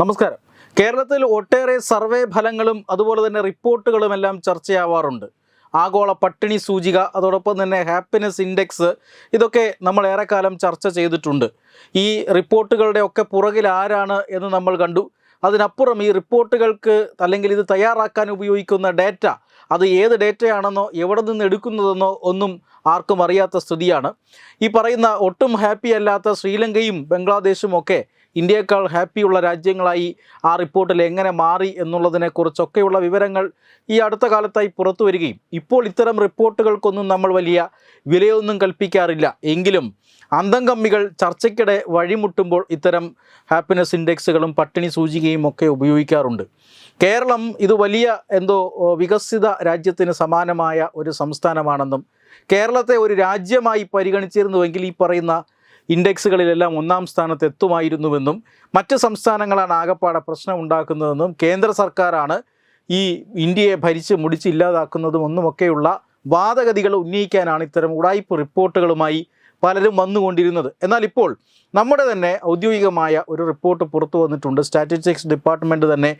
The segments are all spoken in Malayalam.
നമസ്കാരം കേരളത്തിൽ ഒട്ടേറെ സർവേ ഫലങ്ങളും അതുപോലെ തന്നെ റിപ്പോർട്ടുകളും എല്ലാം ചർച്ചയാവാറുണ്ട് ആഗോള പട്ടിണി സൂചിക അതോടൊപ്പം തന്നെ ഹാപ്പിനെസ് ഇൻഡെക്സ് ഇതൊക്കെ നമ്മൾ ഏറെക്കാലം ചർച്ച ചെയ്തിട്ടുണ്ട് ഈ റിപ്പോർട്ടുകളുടെ ഒക്കെ പുറകിൽ ആരാണ് എന്ന് നമ്മൾ കണ്ടു അതിനപ്പുറം ഈ റിപ്പോർട്ടുകൾക്ക് അല്ലെങ്കിൽ ഇത് തയ്യാറാക്കാൻ ഉപയോഗിക്കുന്ന ഡേറ്റ അത് ഏത് ഡേറ്റയാണെന്നോ എവിടെ നിന്ന് എടുക്കുന്നതെന്നോ ഒന്നും ആർക്കും അറിയാത്ത സ്ഥിതിയാണ് ഈ പറയുന്ന ഒട്ടും ഹാപ്പി അല്ലാത്ത ശ്രീലങ്കയും ബംഗ്ലാദേശും ഒക്കെ ഇന്ത്യയേക്കാൾ ഹാപ്പിയുള്ള രാജ്യങ്ങളായി ആ റിപ്പോർട്ടിൽ എങ്ങനെ മാറി എന്നുള്ളതിനെക്കുറിച്ചൊക്കെയുള്ള വിവരങ്ങൾ ഈ അടുത്ത കാലത്തായി പുറത്തു വരികയും ഇപ്പോൾ ഇത്തരം റിപ്പോർട്ടുകൾക്കൊന്നും നമ്മൾ വലിയ വിലയൊന്നും കൽപ്പിക്കാറില്ല എങ്കിലും അന്തം കമ്മികൾ ചർച്ചയ്ക്കിടെ വഴിമുട്ടുമ്പോൾ ഇത്തരം ഹാപ്പിനെസ് ഇൻഡെക്സുകളും പട്ടിണി സൂചികയും ഒക്കെ ഉപയോഗിക്കാറുണ്ട് കേരളം ഇത് വലിയ എന്തോ വികസിത രാജ്യത്തിന് സമാനമായ ഒരു സംസ്ഥാനമാണെന്നും കേരളത്തെ ഒരു രാജ്യമായി പരിഗണിച്ചിരുന്നുവെങ്കിൽ ഈ പറയുന്ന ഇൻഡെക്സുകളിലെല്ലാം ഒന്നാം സ്ഥാനത്ത് എത്തുമായിരുന്നുവെന്നും മറ്റ് സംസ്ഥാനങ്ങളാണ് ആകപ്പാടെ പ്രശ്നം ഉണ്ടാക്കുന്നതെന്നും കേന്ദ്ര സർക്കാരാണ് ഈ ഇന്ത്യയെ ഭരിച്ച് മുടിച്ച് ഇല്ലാതാക്കുന്നതും ഒന്നുമൊക്കെയുള്ള വാദഗതികൾ ഉന്നയിക്കാനാണ് ഇത്തരം ഉടായ്പ് റിപ്പോർട്ടുകളുമായി പലരും വന്നുകൊണ്ടിരുന്നത് എന്നാൽ ഇപ്പോൾ നമ്മുടെ തന്നെ ഔദ്യോഗികമായ ഒരു റിപ്പോർട്ട് പുറത്തു വന്നിട്ടുണ്ട് സ്റ്റാറ്റിസ്റ്റിക്സ് ഡിപ്പാർട്ട്മെൻറ്റ് തന്നെ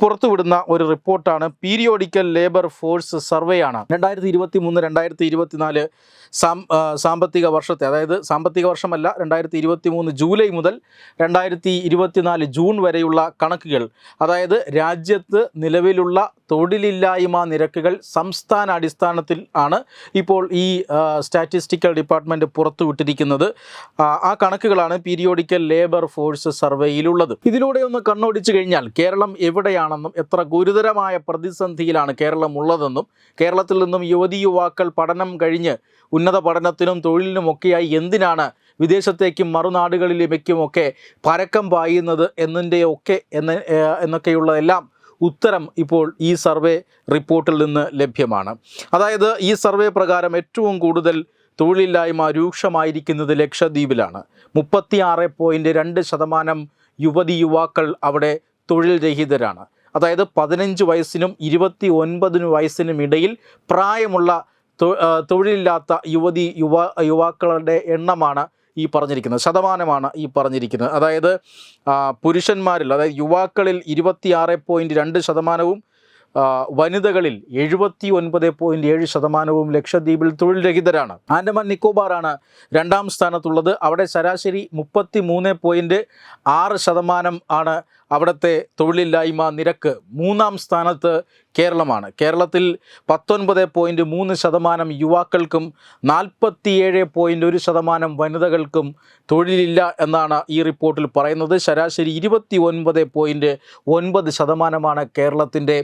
പുറത്തുവിടുന്ന ഒരു റിപ്പോർട്ടാണ് പീരിയോഡിക്കൽ ലേബർ ഫോഴ്സ് സർവേ ആണ് രണ്ടായിരത്തി ഇരുപത്തി മൂന്ന് രണ്ടായിരത്തി സാമ്പത്തിക വർഷത്തെ അതായത് സാമ്പത്തിക വർഷമല്ല രണ്ടായിരത്തി ഇരുപത്തി മൂന്ന് ജൂലൈ മുതൽ രണ്ടായിരത്തി ജൂൺ വരെയുള്ള കണക്കുകൾ അതായത് രാജ്യത്ത് നിലവിലുള്ള തൊഴിലില്ലായ്മ നിരക്കുകൾ സംസ്ഥാന അടിസ്ഥാനത്തിൽ ആണ് ഇപ്പോൾ ഈ സ്റ്റാറ്റിസ്റ്റിക്കൽ ഡിപ്പാർട്ട്മെൻറ്റ് പുറത്തു വിട്ടിരിക്കുന്നത് ആ കണക്കുകളാണ് പീരിയോഡിക്കൽ ലേബർ ഫോഴ്സ് സർവേയിലുള്ളത് ഇതിലൂടെ ഒന്ന് കണ്ണോടിച്ചു കഴിഞ്ഞാൽ കേരളം എവിടെയാണെന്നും എത്ര ഗുരുതരമായ പ്രതിസന്ധിയിലാണ് കേരളം ഉള്ളതെന്നും കേരളത്തിൽ നിന്നും യുവതി യുവാക്കൾ പഠനം കഴിഞ്ഞ് ഉന്നത പഠനത്തിനും തൊഴിലിനുമൊക്കെയായി എന്തിനാണ് വിദേശത്തേക്കും മറുനാടുകളിലേക്കുമൊക്കെ പരക്കം പായുന്നത് ഒക്കെ എന്ന എന്നൊക്കെയുള്ളതെല്ലാം ഉത്തരം ഇപ്പോൾ ഈ സർവേ റിപ്പോർട്ടിൽ നിന്ന് ലഭ്യമാണ് അതായത് ഈ സർവേ പ്രകാരം ഏറ്റവും കൂടുതൽ തൊഴിലില്ലായ്മ രൂക്ഷമായിരിക്കുന്നത് ലക്ഷദ്വീപിലാണ് മുപ്പത്തിയാറ് പോയിൻ്റ് രണ്ട് ശതമാനം യുവതി യുവാക്കൾ അവിടെ തൊഴിൽ രഹിതരാണ് അതായത് പതിനഞ്ച് വയസ്സിനും ഇരുപത്തി ഒൻപതിനു വയസ്സിനും ഇടയിൽ പ്രായമുള്ള തൊഴിലില്ലാത്ത യുവതി യുവ യുവാക്കളുടെ എണ്ണമാണ് ഈ പറഞ്ഞിരിക്കുന്നത് ശതമാനമാണ് ഈ പറഞ്ഞിരിക്കുന്നത് അതായത് പുരുഷന്മാരിൽ അതായത് യുവാക്കളിൽ ഇരുപത്തിയാറ് പോയിൻറ്റ് രണ്ട് ശതമാനവും വനിതകളിൽ എഴുപത്തി ഒൻപത് പോയിൻറ്റ് ഏഴ് ശതമാനവും ലക്ഷദ്വീപിൽ തൊഴിൽ രഹിതരാണ് ആൻഡമാൻ നിക്കോബാറാണ് രണ്ടാം സ്ഥാനത്തുള്ളത് അവിടെ ശരാശരി മുപ്പത്തി മൂന്ന് പോയിൻറ്റ് ആറ് ശതമാനം ആണ് അവിടുത്തെ തൊഴിലില്ലായ്മ നിരക്ക് മൂന്നാം സ്ഥാനത്ത് കേരളമാണ് കേരളത്തിൽ പത്തൊൻപത് പോയിൻ്റ് മൂന്ന് ശതമാനം യുവാക്കൾക്കും നാൽപ്പത്തിയേഴ് പോയിൻ്റ് ഒരു ശതമാനം വനിതകൾക്കും തൊഴിലില്ല എന്നാണ് ഈ റിപ്പോർട്ടിൽ പറയുന്നത് ശരാശരി ഇരുപത്തി ഒൻപത് പോയിൻ്റ് ഒൻപത് ശതമാനമാണ് കേരളത്തിൻ്റെ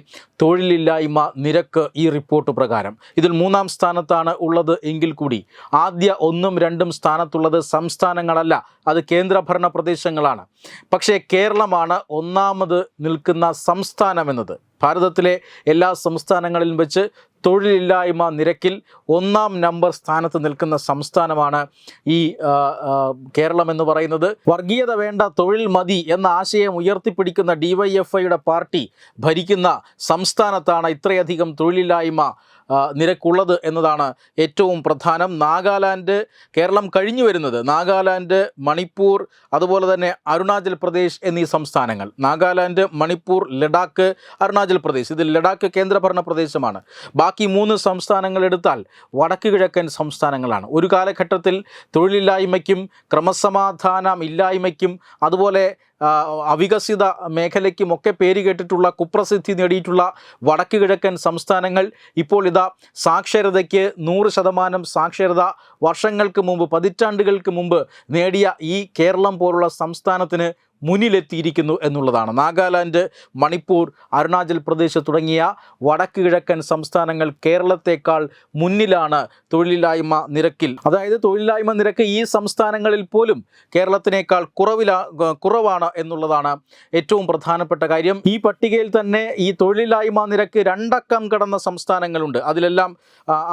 തൊഴിലില്ലായ്മ നിരക്ക് ഈ റിപ്പോർട്ട് പ്രകാരം ഇതിൽ മൂന്നാം സ്ഥാനത്താണ് ഉള്ളത് എങ്കിൽ കൂടി ആദ്യ ഒന്നും രണ്ടും സ്ഥാനത്തുള്ളത് സംസ്ഥാനങ്ങളല്ല അത് കേന്ദ്രഭരണ പ്രദേശങ്ങളാണ് പക്ഷേ കേരളമാണ് ഒന്നാമത് നിൽക്കുന്ന സംസ്ഥാനമെന്നത് ഭാരതത്തിലെ എല്ലാ സംസ്ഥാനങ്ങളിലും വെച്ച് തൊഴിലില്ലായ്മ നിരക്കിൽ ഒന്നാം നമ്പർ സ്ഥാനത്ത് നിൽക്കുന്ന സംസ്ഥാനമാണ് ഈ കേരളം എന്ന് പറയുന്നത് വർഗീയത വേണ്ട തൊഴിൽ മതി എന്ന ആശയം ഉയർത്തിപ്പിടിക്കുന്ന ഡിവൈഎഫ്ഐയുടെ പാർട്ടി ഭരിക്കുന്ന സംസ്ഥാനത്താണ് ഇത്രയധികം തൊഴിലില്ലായ്മ നിരക്കുള്ളത് എന്നതാണ് ഏറ്റവും പ്രധാനം നാഗാലാൻഡ് കേരളം കഴിഞ്ഞു വരുന്നത് നാഗാലാൻഡ് മണിപ്പൂർ അതുപോലെ തന്നെ അരുണാചൽ പ്രദേശ് എന്നീ സംസ്ഥാനങ്ങൾ നാഗാലാൻഡ് മണിപ്പൂർ ലഡാക്ക് അരുണാചൽ പ്രദേശ് ഇത് ലഡാക്ക് കേന്ദ്രഭരണ പ്രദേശമാണ് ബാക്കി മൂന്ന് സംസ്ഥാനങ്ങൾ എടുത്താൽ വടക്ക് കിഴക്കൻ സംസ്ഥാനങ്ങളാണ് ഒരു കാലഘട്ടത്തിൽ തൊഴിലില്ലായ്മയ്ക്കും ക്രമസമാധാനം ഇല്ലായ്മയ്ക്കും അതുപോലെ അവികസിത മേഖലയ്ക്കുമൊക്കെ പേര് കേട്ടിട്ടുള്ള കുപ്രസിദ്ധി നേടിയിട്ടുള്ള വടക്ക് കിഴക്കൻ സംസ്ഥാനങ്ങൾ ഇപ്പോൾ ഇതാ സാക്ഷരതയ്ക്ക് നൂറ് ശതമാനം സാക്ഷരത വർഷങ്ങൾക്ക് മുമ്പ് പതിറ്റാണ്ടുകൾക്ക് മുമ്പ് നേടിയ ഈ കേരളം പോലുള്ള സംസ്ഥാനത്തിന് മുന്നിലെത്തിയിരിക്കുന്നു എന്നുള്ളതാണ് നാഗാലാൻഡ് മണിപ്പൂർ അരുണാചൽ പ്രദേശ് തുടങ്ങിയ വടക്ക് കിഴക്കൻ സംസ്ഥാനങ്ങൾ കേരളത്തെക്കാൾ മുന്നിലാണ് തൊഴിലില്ലായ്മ നിരക്കിൽ അതായത് തൊഴിലില്ലായ്മ നിരക്ക് ഈ സംസ്ഥാനങ്ങളിൽ പോലും കേരളത്തിനേക്കാൾ കുറവിലാ കുറവാണ് എന്നുള്ളതാണ് ഏറ്റവും പ്രധാനപ്പെട്ട കാര്യം ഈ പട്ടികയിൽ തന്നെ ഈ തൊഴിലില്ലായ്മ നിരക്ക് രണ്ടക്കം കടന്ന സംസ്ഥാനങ്ങളുണ്ട് അതിലെല്ലാം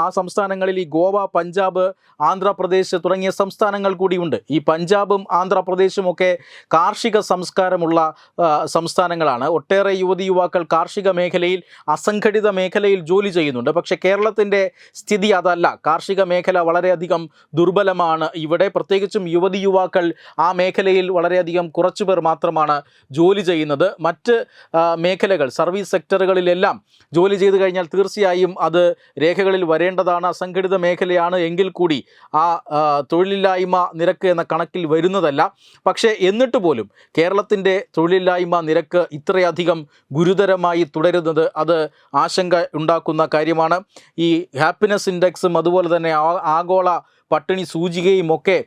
ആ സംസ്ഥാനങ്ങളിൽ ഈ ഗോവ പഞ്ചാബ് ആന്ധ്രാപ്രദേശ് തുടങ്ങിയ സംസ്ഥാനങ്ങൾ കൂടിയുണ്ട് ഈ പഞ്ചാബും ആന്ധ്രാപ്രദേശും ഒക്കെ കാർഷിക സംസ്കാരമുള്ള സംസ്ഥാനങ്ങളാണ് ഒട്ടേറെ യുവതി യുവാക്കൾ കാർഷിക മേഖലയിൽ അസംഘടിത മേഖലയിൽ ജോലി ചെയ്യുന്നുണ്ട് പക്ഷേ കേരളത്തിൻ്റെ സ്ഥിതി അതല്ല കാർഷിക മേഖല വളരെയധികം ദുർബലമാണ് ഇവിടെ പ്രത്യേകിച്ചും യുവതി യുവാക്കൾ ആ മേഖലയിൽ വളരെയധികം കുറച്ചു പേർ മാത്രമാണ് ജോലി ചെയ്യുന്നത് മറ്റ് മേഖലകൾ സർവീസ് സെക്ടറുകളിലെല്ലാം ജോലി ചെയ്തു കഴിഞ്ഞാൽ തീർച്ചയായും അത് രേഖകളിൽ വരേണ്ടതാണ് അസംഘടിത മേഖലയാണ് എങ്കിൽ കൂടി ആ തൊഴിലില്ലായ്മ നിരക്ക് എന്ന കണക്കിൽ വരുന്നതല്ല പക്ഷേ എന്നിട്ട് പോലും കേരളത്തിൻ്റെ തൊഴിലില്ലായ്മ നിരക്ക് ഇത്രയധികം ഗുരുതരമായി തുടരുന്നത് അത് ആശങ്ക ഉണ്ടാക്കുന്ന കാര്യമാണ് ഈ ഹാപ്പിനെസ് ഇൻഡെക്സും അതുപോലെ തന്നെ ആഗോള പട്ടിണി സൂചികയും ഒക്കെ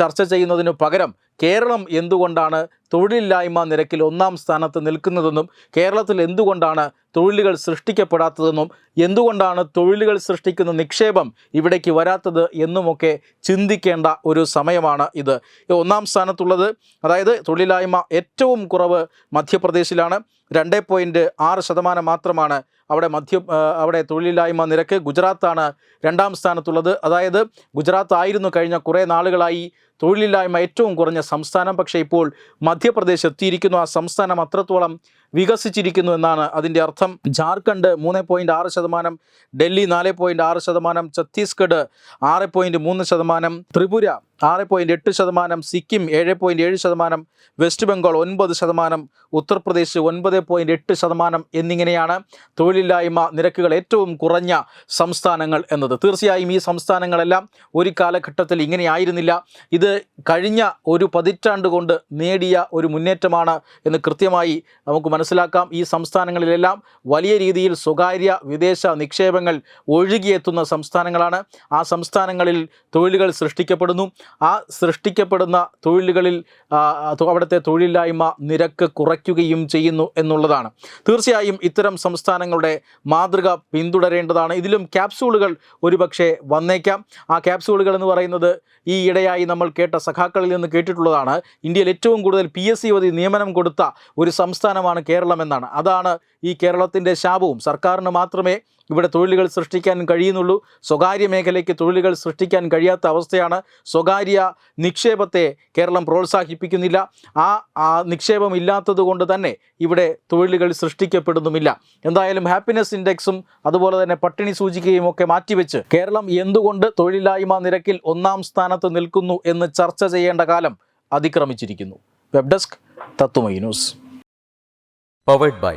ചർച്ച ചെയ്യുന്നതിന് പകരം കേരളം എന്തുകൊണ്ടാണ് തൊഴിലില്ലായ്മ നിരക്കിൽ ഒന്നാം സ്ഥാനത്ത് നിൽക്കുന്നതെന്നും കേരളത്തിൽ എന്തുകൊണ്ടാണ് തൊഴിലുകൾ സൃഷ്ടിക്കപ്പെടാത്തതെന്നും എന്തുകൊണ്ടാണ് തൊഴിലുകൾ സൃഷ്ടിക്കുന്ന നിക്ഷേപം ഇവിടേക്ക് വരാത്തത് എന്നുമൊക്കെ ചിന്തിക്കേണ്ട ഒരു സമയമാണ് ഇത് ഒന്നാം സ്ഥാനത്തുള്ളത് അതായത് തൊഴിലില്ലായ്മ ഏറ്റവും കുറവ് മധ്യപ്രദേശിലാണ് രണ്ട് പോയിൻറ്റ് ആറ് ശതമാനം മാത്രമാണ് അവിടെ മധ്യ അവിടെ തൊഴിലില്ലായ്മ നിരക്ക് ഗുജറാത്താണ് രണ്ടാം സ്ഥാനത്തുള്ളത് അതായത് ഗുജറാത്ത് ആയിരുന്നു കഴിഞ്ഞ കുറേ നാളുകളായി തൊഴിലില്ലായ്മ ഏറ്റവും കുറഞ്ഞ സംസ്ഥാനം പക്ഷേ ഇപ്പോൾ മധ്യപ്രദേശ് എത്തിയിരിക്കുന്നു ആ സംസ്ഥാനം അത്രത്തോളം വികസിച്ചിരിക്കുന്നു എന്നാണ് അതിൻ്റെ അർത്ഥം ജാർഖണ്ഡ് മൂന്ന് പോയിൻ്റ് ആറ് ശതമാനം ഡൽഹി നാല് പോയിൻ്റ് ആറ് ശതമാനം ഛത്തീസ്ഗഡ് ആറ് പോയിൻറ്റ് മൂന്ന് ശതമാനം ത്രിപുര ആറ് പോയിൻ്റ് എട്ട് ശതമാനം സിക്കിം ഏഴ് പോയിൻറ്റ് ഏഴ് ശതമാനം വെസ്റ്റ് ബംഗാൾ ഒൻപത് ശതമാനം ഉത്തർപ്രദേശ് ഒൻപത് പോയിൻറ്റ് എട്ട് ശതമാനം എന്നിങ്ങനെയാണ് തൊഴിലില്ലായ്മ നിരക്കുകൾ ഏറ്റവും കുറഞ്ഞ സംസ്ഥാനങ്ങൾ എന്നത് തീർച്ചയായും ഈ സംസ്ഥാനങ്ങളെല്ലാം ഒരു കാലഘട്ടത്തിൽ ഇങ്ങനെയായിരുന്നില്ല ഇത് കഴിഞ്ഞ ഒരു പതിറ്റാണ്ട് കൊണ്ട് നേടിയ ഒരു മുന്നേറ്റമാണ് എന്ന് കൃത്യമായി നമുക്ക് മനസ്സിലാക്കാം ഈ സംസ്ഥാനങ്ങളിലെല്ലാം വലിയ രീതിയിൽ സ്വകാര്യ വിദേശ നിക്ഷേപങ്ങൾ ഒഴുകിയെത്തുന്ന സംസ്ഥാനങ്ങളാണ് ആ സംസ്ഥാനങ്ങളിൽ തൊഴിലുകൾ സൃഷ്ടിക്കപ്പെടുന്നു ആ സൃഷ്ടിക്കപ്പെടുന്ന തൊഴിലുകളിൽ അവിടുത്തെ തൊഴിലില്ലായ്മ നിരക്ക് കുറയ്ക്കുകയും ചെയ്യുന്നു എന്നുള്ളതാണ് തീർച്ചയായും ഇത്തരം സംസ്ഥാനങ്ങളുടെ മാതൃക പിന്തുടരേണ്ടതാണ് ഇതിലും ക്യാപ്സൂളുകൾ ഒരുപക്ഷെ വന്നേക്കാം ആ ക്യാപ്സൂളുകൾ എന്ന് പറയുന്നത് ഈ ഇടയായി നമ്മൾ കേട്ട സഖാക്കളിൽ നിന്ന് കേട്ടിട്ടുള്ളതാണ് ഇന്ത്യയിൽ ഏറ്റവും കൂടുതൽ പി എസ് സി വതി നിയമനം കൊടുത്ത ഒരു സംസ്ഥാനമാണ് എന്നാണ് അതാണ് ഈ കേരളത്തിൻ്റെ ശാപവും സർക്കാരിന് മാത്രമേ ഇവിടെ തൊഴിലുകൾ സൃഷ്ടിക്കാൻ കഴിയുന്നുള്ളൂ സ്വകാര്യ മേഖലയ്ക്ക് തൊഴിലുകൾ സൃഷ്ടിക്കാൻ കഴിയാത്ത അവസ്ഥയാണ് സ്വകാര്യ നിക്ഷേപത്തെ കേരളം പ്രോത്സാഹിപ്പിക്കുന്നില്ല ആ നിക്ഷേപം ഇല്ലാത്തത് കൊണ്ട് തന്നെ ഇവിടെ തൊഴിലുകൾ സൃഷ്ടിക്കപ്പെടുന്നുമില്ല എന്തായാലും ഹാപ്പിനെസ് ഇൻഡെക്സും അതുപോലെ തന്നെ പട്ടിണി സൂചികയും ഒക്കെ മാറ്റിവെച്ച് കേരളം എന്തുകൊണ്ട് തൊഴിലില്ലായ്മ നിരക്കിൽ ഒന്നാം സ്ഥാനത്ത് നിൽക്കുന്നു എന്ന് ചർച്ച ചെയ്യേണ്ട കാലം അതിക്രമിച്ചിരിക്കുന്നു web desk Tatwamayi news powered by